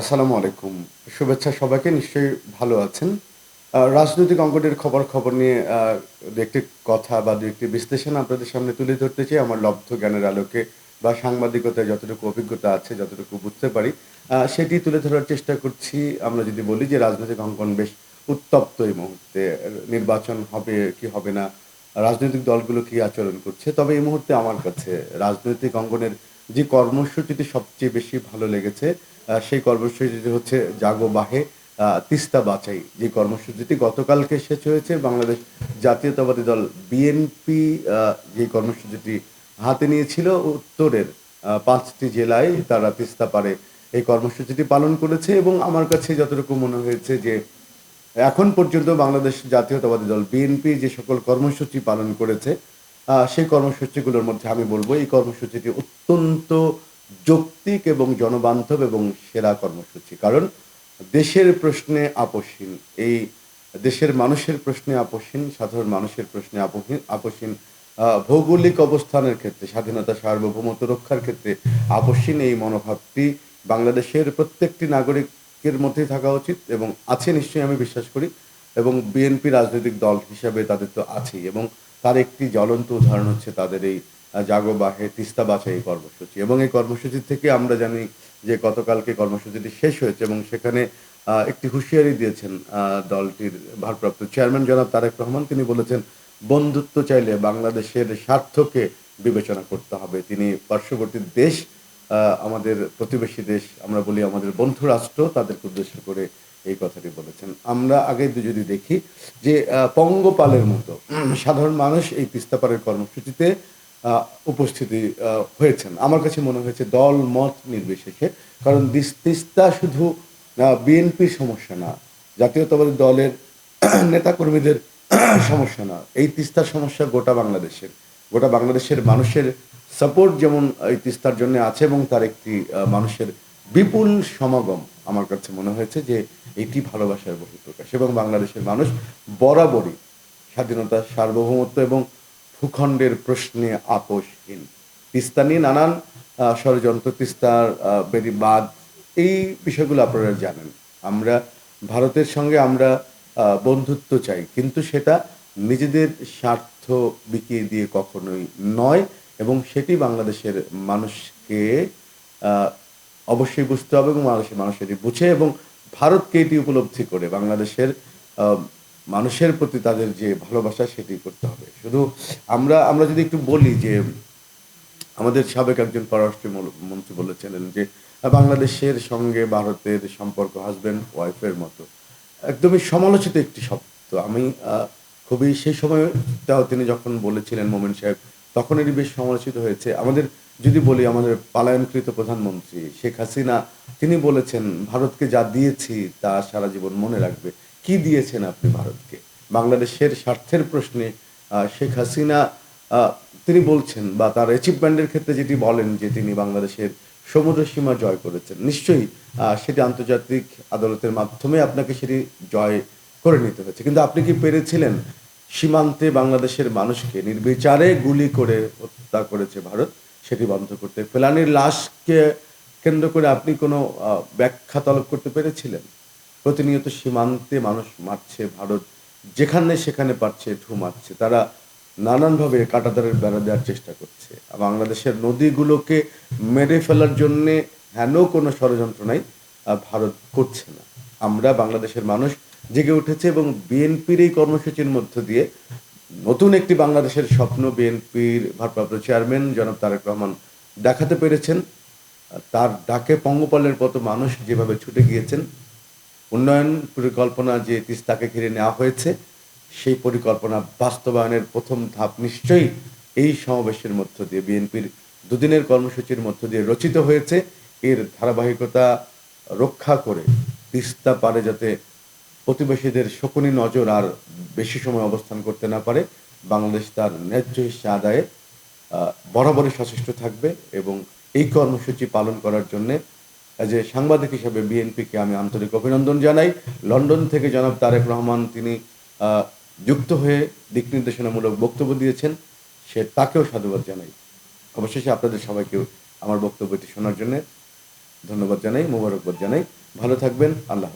আসসালামু আলাইকুম। শুভেচ্ছা সবাইকে, নিশ্চয়ই ভালো আছেন। রাজনৈতিক অঙ্গনের খবর খবর নিয়ে দু একটি কথা বা দু একটি বিশ্লেষণ আপনাদের সামনে তুলে ধরতে চাই। আমার লব্ধ জ্ঞানের আলোকে বা সাংবাদিকতায় যতটুকু অভিজ্ঞতা আছে, যতটুকু বুঝতে পারি সেটি তুলে ধরার চেষ্টা করছি। আমরা যদি বলি যে রাজনৈতিক অঙ্গন বেশ উত্তপ্ত এই মুহূর্তে। নির্বাচন হবে কি হবে না? রাজনৈতিক দলগুলো কি আচরণ করছে? তবে এই মুহূর্তে আমার কাছে রাজনৈতিক অঙ্গনের যে কর্মসূচিটি সবচেয়ে বেশি ভালো লেগেছে সেই কর্মসূচিটি হচ্ছে জাগো বাহে তিস্তা বাঁচাই যে কর্মসূচিটি গতকালকে শেষ হয়েছে, বাংলাদেশ জাতীয়তাবাদী দল বিএনপি যে কর্মসূচিটি হাতে নিয়েছিল, উত্তরের পাঁচটি জেলায় তারা তিস্তা পারে এই কর্মসূচিটি পালন করেছে এবং আমার কাছে যতটুকু মনে হয়েছে যে এখন পর্যন্ত বাংলাদেশ জাতীয়তাবাদী দল বিএনপি যে সকল কর্মসূচি পালন করেছে সেই কর্মসূচিগুলোর মধ্যে আমি বলব, এই কর্মসূচিটি অত্যন্ত যৌক্তিক এবং জনবান্ধব এবং সেরা কর্মসূচি। কারণ দেশের প্রশ্নে আপসহীন এই দেশের মানুষের প্রশ্নে আপসহীন সাধারণ মানুষের প্রশ্নে আপসহীন আপসহীন ভৌগোলিক অবস্থানের ক্ষেত্রে, স্বাধীনতা, সার্বভৌমত্ব রক্ষার ক্ষেত্রে আপসহীন এই মনোভাবটি বাংলাদেশের প্রত্যেকটি নাগরিকের মধ্যে থাকা উচিত এবং আছে নিশ্চয়ই আমি বিশ্বাস করি এবং বিএনপি রাজনৈতিক দল হিসাবে তাদের তো আছেই এবং তার একটি জ্বলন্ত উদাহরণ হচ্ছে তাদের এই জাগো বাহে তিস্তা বাছাই কর্মসূচি। এবং এই কর্মসূচি থেকে আমরা জানি যে গতকালকে কর্মসূচিটি শেষ হয়েছে এবং সেখানে একটি হুঁশিয়ারি দিয়েছেন দলটির ভারপ্রাপ্ত চেয়ারম্যান জনাব তারেক রহমান। তিনি বলেছেন, বন্ধুত্ব চাইলে বাংলাদেশের স্বার্থকে বিবেচনা করতে হবে। তিনি পার্শ্ববর্তী দেশ আমাদের প্রতিবেশী দেশ, আমরা বলি আমাদের বন্ধু রাষ্ট্র তাদেরকে উদ্দেশ্য করে এই কথাটি বলেছেন। আমরা আগে যদি দেখি যে পঙ্গপালের মতো সাধারণ মানুষ এই তিস্তাপাড়ের কর্মসূচিতে উপস্থিতি হয়েছেন। আমার কাছে মনে হয়েছে দল, মত নির্বিশেষে। কারণ তিস্তা শুধু বিএনপির সমস্যা না, জাতীয়তাবাদী দলের নেতাকর্মীদের সমস্যা না। এই তিস্তার সমস্যা গোটা বাংলাদেশের গোটা বাংলাদেশের মানুষের সাপোর্ট যেমন এই তিস্তার জন্য আছে এবং তার একটি মানুষের বিপুল সমাগম আমার কাছে মনে হয়েছে যে এটি ভালোবাসার বহিঃপ্রকাশ এবং বাংলাদেশের মানুষ বরাবরই স্বাধীনতা সার্বভৌমত্ব এবং ভূখণ্ডের প্রশ্নে আপোষহীন। তিস্তা নিয়ে নানান ষড়যন্ত্র তিস্তার আহ, বেড়িবাদ এই বিষয়গুলো আপনারা জানেন। আমরা ভারতের সঙ্গে আমরা বন্ধুত্ব চাই কিন্তু সেটা নিজেদের স্বার্থ বিকিয়ে দিয়ে কখনোই নয় এবং সেটি বাংলাদেশের মানুষকে অবশ্যই বুঝতে হবে এবং বাংলাদেশের মানুষ এটি বুঝে এবং ভারতকে এটি উপলব্ধি করে বাংলাদেশের মানুষের প্রতি তাদের যে ভালোবাসা সেটি করতে হবে। শুধু আমরা আমরা যদি একটু বলি যে আমাদের সাবেক একজন পররাষ্ট্র মন্ত্রী বলেছিলেন যে বাংলাদেশের সঙ্গে ভারতের সম্পর্ক হাজব্যান্ড ওয়াইফের মতো। একদমই সমালোচিত একটি শব্দ। আমি খুবই সেই সময়টাও তিনি যখন বলেছিলেন মোমেন সাহেব, তখন এটি বেশ সমালোচিত হয়েছে। আমাদের যদি বলি আমাদের পালায়নকৃত প্রধানমন্ত্রী শেখ হাসিনা, তিনি বলেছেন, ভারতকে যা দিয়েছি তা সারা জীবন মনে রাখবে। কি দিয়েছেন আপনি ভারতকে? বাংলাদেশের স্বার্থের প্রশ্নে শেখ হাসিনা তিনি বলছেন বা তার অ্যাচিভমেন্টের ক্ষেত্রে যেটি বলেন যে তিনি বাংলাদেশের সমুদ্র সীমা জয় করেছেন, নিশ্চয়ই সেটি আন্তর্জাতিক আদালতের মাধ্যমে আপনাকে সেটি জয় করে নিতে হয়েছে। কিন্তু আপনি কি পেরেছিলেন সীমান্তে বাংলাদেশের মানুষকে নির্বিচারে গুলি করে হত্যা করেছে ভারত? সেটি বন্ধ করতে। ফেলানির লাশকে কেন্দ্র করে আপনি কোনো ব্যাখ্যা তলব করতে পেরেছিলেন? প্রতিনিয়ত সীমান্তে মানুষ মারছে, ভারত যেখানে সেখানে পারছে, ঢু মারছে। তারা নানানভাবে কাটাতারের বেড়া দেওয়ার চেষ্টা করছে। বাংলাদেশের নদীগুলোকে মেরে ফেলার জন্যে হেন কোনো ষড়যন্ত্র নাই ভারত করছে না। আমরা বাংলাদেশের মানুষ জেগে উঠেছে এবং বিএনপির এই কর্মসূচির মধ্য দিয়ে নতুন একটি বাংলাদেশের স্বপ্ন বিএনপির ভারপ্রাপ্ত চেয়ারম্যান জনাব তারেক রহমান দেখাতে পেরেছেন। তার ডাকে পঙ্গপালের মতো মানুষ যেভাবে ছুটে গিয়েছেন, উন্নয়ন পরিকল্পনা যে তিস্তাকে ঘিরে নেওয়া হয়েছে, সেই পরিকল্পনা বাস্তবায়নের প্রথম ধাপ নিশ্চয়ই এই সমাবেশের মধ্য দিয়ে, বিএনপির দুদিনের কর্মসূচির মধ্য দিয়ে রচিত হয়েছে। এর ধারাবাহিকতা রক্ষা করে তিস্তা পারে যাতে প্রতিবেশীদের শকুনি নজর আর বেশি সময় অবস্থান করতে না পারে, বাংলাদেশ তার ন্যায্য হিসা আদায়ে বরাবরই সচেষ্ট থাকবে এবং এই কর্মসূচি পালন করার জন্য যে সাংবাদিক হিসেবে বিএনপিকে আমি আন্তরিক অভিনন্দন জানাই। লন্ডন থেকে জনাব তারেক রহমান তিনি যুক্ত হয়ে দিক নির্দেশনামূলক বক্তব্য দিয়েছেন, সে তাকেও সাধুবাদ জানাই। অবশেষে আপনাদের সবাইকে আমার বক্তব্যটি শোনার জন্য ধন্যবাদ জানাই, মোবারকবাদ জানাই। ভালো থাকবেন, আল্লাহ।